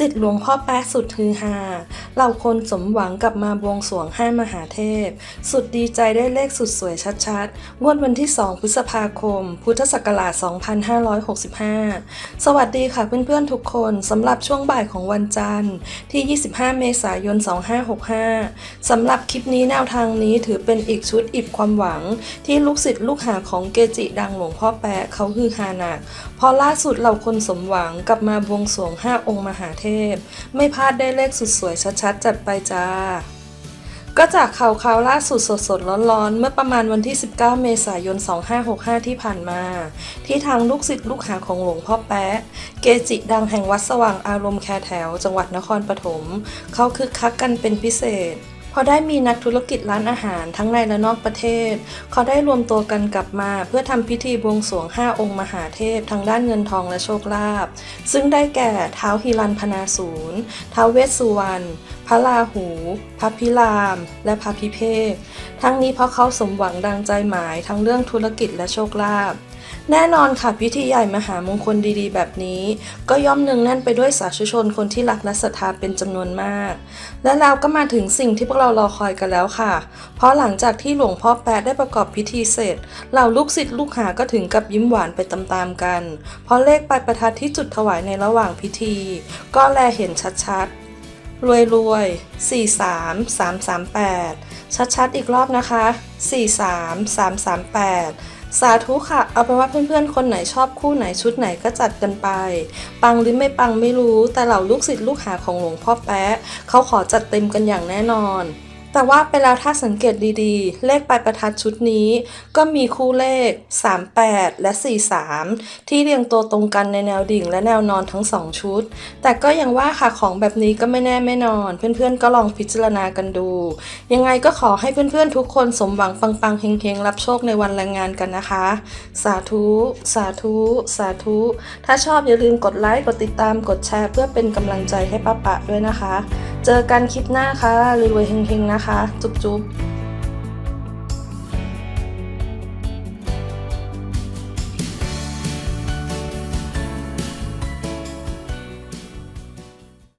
สิทธิหลวงพ่อแป๊ะสุดฮือฮาเหล่าคนสมหวังกลับมาบวงสรวงห้มหาเทพ สุดดีใจได้เลขสุดสวยชัดๆ งวดวันที่ 2 พฤษภาคม พุทธศักราช 2565 สวัสดีค่ะเพื่อนๆทุกคนสำหรับช่วงบ่ายของวันจันทร์ที่ 25 เมษายน 2565 สำหรับคลิปนี้แนวทางนี้ถือเป็นอีกชุดอิบความหวัง ที่ลูกศิษย์ลูกหาของเกจิดังหลวงพ่อแปะเขาฮือฮาหนักพอล่าสุดเหล่าคนสมหวังกลับมาบวงสรวงห้าองค์มหาเทพไม่พลาดได้เลขสุดสวยชัดๆ จัดไปจ้า ก็จากข่าวข่าวล่าสุดสดๆ ร้อนๆ เมื่อประมาณวันที่ 19 เมษายน 2565 ที่ผ่านมา ที่ทางลูกศิษย์ลูกหาของหลวงพ่อแป๊ะ เกจิดังแห่งวัดสว่างอารมณ์แคแถว จังหวัดนครปฐมเขาคึกคักกันเป็นพิเศษ อได้มีนักธุรกิจร้านอาหารทั้งในและนอกประเทศ เขาได้รวมตัวกันกลับมา เพื่อทำพิธีบวงสรวง 5 องค์มหาเทพทางด้านเงินทองและโชคลาภซึ่งได้แก่เท้าวฮิรันพนาศูนย์ท้าวเวสสุวรรณพระราหู พระพิราม และพระพิเภกทั้งนี้เพราะเขาสมหวังดังใจหมายทั้งเรื่องธุรกิจและโชคลาภ แน่นอนค่ะพิธีใหญ่มหามงคลดีๆ แบบนี้ ก็ย่อมเนืองแน่นไปด้วยสาธุชนคนที่รักและศรัทธาเป็นจำนวนมาก และเราก็มาถึงสิ่งที่พวกเรารอคอยกันแล้วค่ะ เพราะหลังจากที่หลวงพ่อแปดได้ประกอบพิธีเสร็จเหล่าลูกศิษย์ลูกหาก็ถึงกับยิ้มหวานไปตามๆกัน เพราะเลขปลายประทัดที่จุดถวายในระหว่างพิธี ก็แลเห็นชัดๆรวยรวย4 3 3 3 8 ชัดๆอีกรอบนะคะ 4 3 3 3 8 สาธุค่ะ เอาเป็นว่าเพื่อนๆ คนไหนชอบคู่ไหนชุดไหนก็จัดกันไป ปังหรือไม่ปังไม่รู้ แต่เหล่าลูกศิษย์ลูกหาของหลวงพ่อแป๊ะเขาขอจัดเต็มกันอย่างแน่นอน แต่ว่าไปแล้วถ้าสังเกตดีๆ เลขปลายประทัดชุดนี้ ก็มีคู่เลข 38 และ 43 ที่เรียงตัวตรงกันในแนวดิ่งและแนวนอนทั้ง 2 ชุด แต่ก็ยังว่าค่ะของแบบนี้ก็ไม่แน่ไม่นอน เพื่อนๆก็ลองพิจารณากันดู ยังไงก็ขอให้เพื่อนๆทุกคนสมหวังปังๆเฮงๆ รับโชคในวันแรงงานกันนะคะ สาธุ สาธุ สาธุ ถ้าชอบอย่าลืมกดไลค์กดติดตามกดแชร์ เพื่อเป็นกำลังใจให้ป้าปะด้วยนะคะ เจอกันคลิปหน้าค่ะรวยๆเฮงๆนะคะ จุ๊บๆ